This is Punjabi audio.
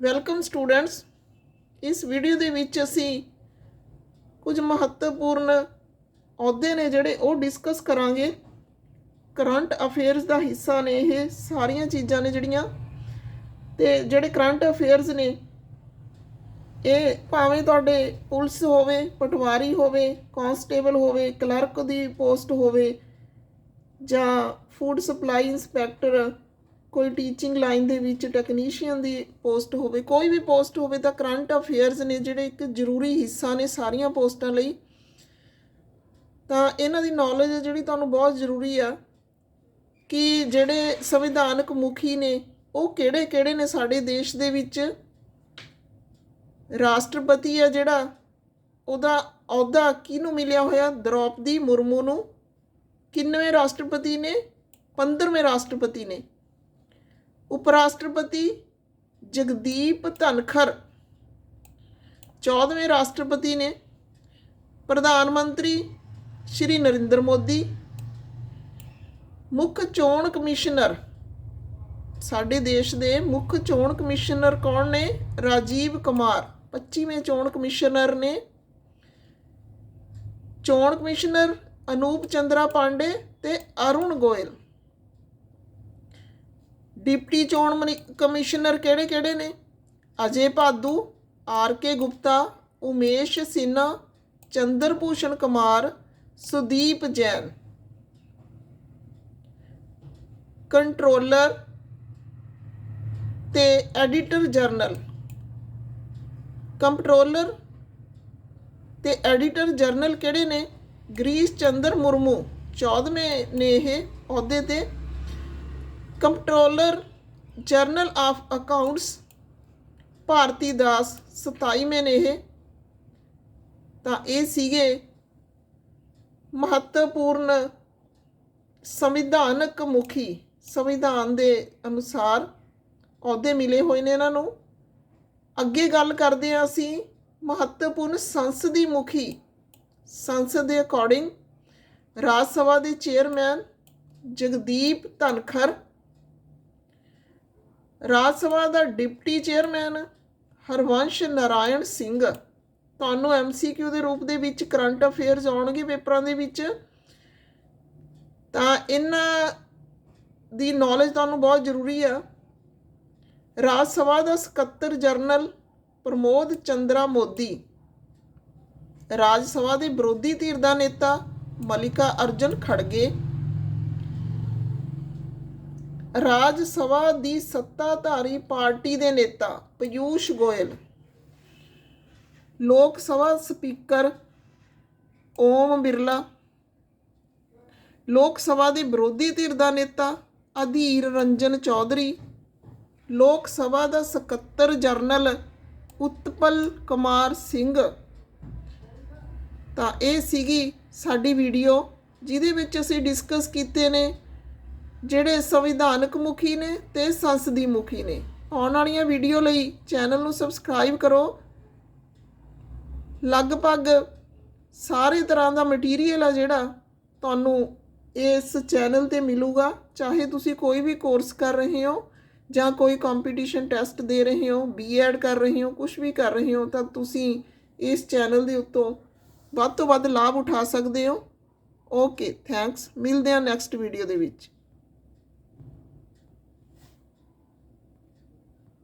ਵੈਲਕਮ ਸਟੂਡੈਂਟਸ ਇਸ ਵੀਡੀਓ ਦੇ ਵਿੱਚ ਅਸੀਂ ਕੁਝ ਮਹੱਤਵਪੂਰਨ ਅਹੁਦੇ ਨੇ ਜਿਹੜੇ ਉਹ ਡਿਸਕਸ ਕਰਾਂਗੇ। ਕਰੰਟ ਅਫੇਅਰਸ ਦਾ ਹਿੱਸਾ ਨੇ ਇਹ ਸਾਰੀਆਂ ਚੀਜ਼ਾਂ ਨੇ ਜਿਹੜੀਆਂ। ਤੇ ਜਿਹੜੇ ਕਰੰਟ ਅਫੇਅਰਸ ਨੇ, ਇਹ ਭਾਵੇਂ ਤੁਹਾਡੇ ਪੁਲਿਸ ਹੋਵੇ, ਪਟਵਾਰੀ ਹੋਵੇ ਕਾਂਸਟੇਬਲ ਹੋਵੇ ਕਲਰਕ ਦੀ ਪੋਸਟ ਹੋਵੇ ਜਾਂ ਫੂਡ ਸਪਲਾਈ ਇੰਸਪੈਕਟਰ ਕੋਈ ਟੀਚਿੰਗ ਲਾਈਨ ਦੇ ਵਿੱਚ ਟੈਕਨੀਸ਼ੀਅਨ ਦੀ ਪੋਸਟ ਹੋਵੇ, ਕੋਈ ਵੀ ਪੋਸਟ ਹੋਵੇ ਤਾਂ ਕਰੰਟ ਅਫੇਅਰਸ ਨੇ ਜਿਹੜੇ ਇੱਕ ਜ਼ਰੂਰੀ ਹਿੱਸਾ ਨੇ ਸਾਰੀਆਂ ਪੋਸਟਾਂ ਲਈ, ਤਾਂ ਇਹਨਾਂ ਦੀ ਨੌਲੇਜ ਜਿਹੜੀ ਤੁਹਾਨੂੰ ਬਹੁਤ ਜ਼ਰੂਰੀ ਆ ਕਿ ਜਿਹੜੇ ਸੰਵਿਧਾਨਕ ਮੁਖੀ ਨੇ, ਉਹ ਕਿਹੜੇ ਕਿਹੜੇ ਨੇ ਸਾਡੇ ਦੇਸ਼ ਦੇ ਵਿੱਚ? ਰਾਸ਼ਟਰਪਤੀ ਆ ਜਿਹੜਾ, ਉਹਦਾ ਅਹੁਦਾ ਕਿਹਨੂੰ ਮਿਲਿਆ ਹੋਇਆ? ਦ੍ਰੋਪਦੀ ਮੁਰਮੂ ਨੂੰ। ਕਿੰਨਵੇਂ ਰਾਸ਼ਟਰਪਤੀ ਨੇ? 15ਵੇਂ ਰਾਸ਼ਟਰਪਤੀ ਨੇ। ਉਪ ਰਾਸ਼ਟਰਪਤੀ ਜਗਦੀਪ ਧਨਖਰ। 14ਵੇਂ ਰਾਸ਼ਟਰਪਤੀ ਨੇ ਪ੍ਰਧਾਨ ਮੰਤਰੀ ਸ਼੍ਰੀ ਨਰਿੰਦਰ ਮੋਦੀ, ਮੁੱਖ ਚੋਣ ਕਮਿਸ਼ਨਰ, ਸਾਡੇ ਦੇਸ਼ ਦੇ ਮੁੱਖ ਚੋਣ ਕਮਿਸ਼ਨਰ ਕੌਣ ਨੇ? ਰਾਜੀਵ ਕੁਮਾਰ। 25ਵੇਂ ਚੋਣ ਕਮਿਸ਼ਨਰ ਨੇ ਚੋਣ ਕਮਿਸ਼ਨਰ ਅਨੂਪ ਚੰਦਰਾ ਪਾਂਡੇ ਤੇ ਅਰੁਣ ਗੋਇਲ। ਡਿਪਟੀ ਚੋਣ ਮਨੀ- ਕਮਿਸ਼ਨਰ ਕਿਹੜੇ ਕਿਹੜੇ ਨੇ? Ajay Bhadoo, R K Gupta, Umesh Sinha Chandra Bhushan Kumar, Sudeep Jain. Controller ਤੇ ਐਡੀਟਰ ਜਰਨਲ। ਕੰਟਰੋਲਰ ਤੇ ਐਡੀਟਰ ਜਰਨਲ ਕਿਹੜੇ ਨੇ? ਗਰੀਸ਼ ਚੰਦਰ ਮੁਰਮੂ 14ਵੇਂ ਨੇ ਇਹ ਅਹੁਦੇ ਤੇ। Controller general of accounts Bharti Das 27ਵੇਂ ਨੇ ਇਹ। ਤਾਂ ਇਹ ਸੀਗੇ ਮਹੱਤਵਪੂਰਨ ਸੰਵਿਧਾਨਕ ਮੁਖੀ। ਸੰਵਿਧਾਨ ਦੇ ਅਨੁਸਾਰ ਅਹੁਦੇ ਮਿਲੇ ਹੋਏ ਨੇ ਇਹਨਾਂ ਨੂੰ। ਅੱਗੇ ਗੱਲ ਕਰਦੇ ਹਾਂ ਅਸੀਂ ਮਹੱਤਵਪੂਰਨ ਸੰਸਦੀ ਮੁਖੀ। ਸੰਸਦ ਦੇ ਅਕੋਰਡਿੰਗ ਰਾਜ ਸਭਾ ਦੇ ਚੇਅਰਮੈਨ ਜਗਦੀਪ ਧਨਖਰ ਰਾਜ ਸਭਾ ਦਾ ਡਿਪਟੀ ਚੇਅਰਮੈਨ ਹਰਵੰਸ਼ ਨਾਰਾਇਣ ਸਿੰਘ। ਤੁਹਾਨੂੰ ਐਮਸੀਕਿਊ ਦੇ ਰੂਪ ਦੇ ਵਿੱਚ ਕਰੰਟ ਅਫੇਅਰਸ ਆਉਣਗੇ ਪੇਪਰਾਂ ਦੇ ਵਿੱਚ। ਤਾਂ ਇਹਨਾਂ ਦੀ ਨੌਲੇਜ ਤੁਹਾਨੂੰ ਬਹੁਤ ਜ਼ਰੂਰੀ ਆ। ਰਾਜ ਸਭਾ ਦਾ ਸਕੱਤਰ ਜਨਰਲ ਪ੍ਰਮੋਦ ਚੰਦਰਾ ਮੋਦੀ। ਰਾਜ ਸਭਾ ਦੇ ਵਿਰੋਧੀ ਧਿਰ ਦਾ ਨੇਤਾ ਮਲਿਕਾ ਅਰਜਨ ਖੜਗੇ। ਰਾਜ ਸਭਾ ਦੀ ਸੱਤਾਧਾਰੀ ਪਾਰਟੀ ਦੇ ਨੇਤਾ ਪਿਊਸ਼ ਗੋਇਲ, ਲੋਕ ਸਭਾ ਸਪੀਕਰ ਓਮ ਬਿਰਲਾ, ਲੋਕ ਸਭਾ ਦੇ ਵਿਰੋਧੀ ਧਿਰ ਦਾ ਨੇਤਾ ਅਧੀਰ ਰੰਜਨ ਚੌਧਰੀ, ਲੋਕ ਸਭਾ ਦਾ ਸਕੱਤਰ ਜਨਰਲ ਉਤਪਲ ਕੁਮਾਰ ਸਿੰਘ। ਤਾਂ ਇਹ ਸੀਗੀ ਸਾਡੀ ਵੀਡੀਓ, ਜਿਹਦੇ ਵਿੱਚ ਅਸੀਂ ਡਿਸਕਸ ਕੀਤੇ ਨੇ ਜਿਹੜੇ ਸੰਵਿਧਾਨਕ ਮੁਖੀ ਨੇ ਤੇ ਸੰਸਦੀ ਮੁਖੀ ਨੇ। ਆਉਣ ਵਾਲੀਆਂ ਵੀਡੀਓ ਲਈ ਚੈਨਲ ਨੂੰ ਸਬਸਕ੍ਰਾਈਬ ਕਰੋ। ਲਗਭਗ ਸਾਰੇ ਤਰ੍ਹਾਂ ਦਾ ਮਟੀਰੀਅਲ ਆ ਜਿਹੜਾ ਤੁਹਾਨੂੰ ਇਸ ਚੈਨਲ ਤੇ ਮਿਲੂਗਾ। ਚਾਹੇ ਤੁਸੀਂ ਕੋਈ ਵੀ ਕੋਰਸ ਕਰ ਰਹੇ ਹੋ ਜਾਂ ਕੋਈ ਕੰਪੀਟੀਸ਼ਨ ਟੈਸਟ ਦੇ ਰਹੇ ਹੋ ਬੀਐਡ ਕਰ ਰਹੇ ਹੋ ਕੁਝ ਵੀ ਕਰ ਰਹੇ ਹੋ, ਤਾਂ ਤੁਸੀਂ ਇਸ ਚੈਨਲ ਦੇ ਉੱਤੋਂ ਵੱਧ ਤੋਂ ਵੱਧ ਲਾਭ ਉਠਾ ਸਕਦੇ ਹੋ। Okay, thanks. ਮਿਲਦੇ ਹਾਂ ਨੈਕਸਟ ਵੀਡੀਓ ਦੇ ਵਿੱਚ।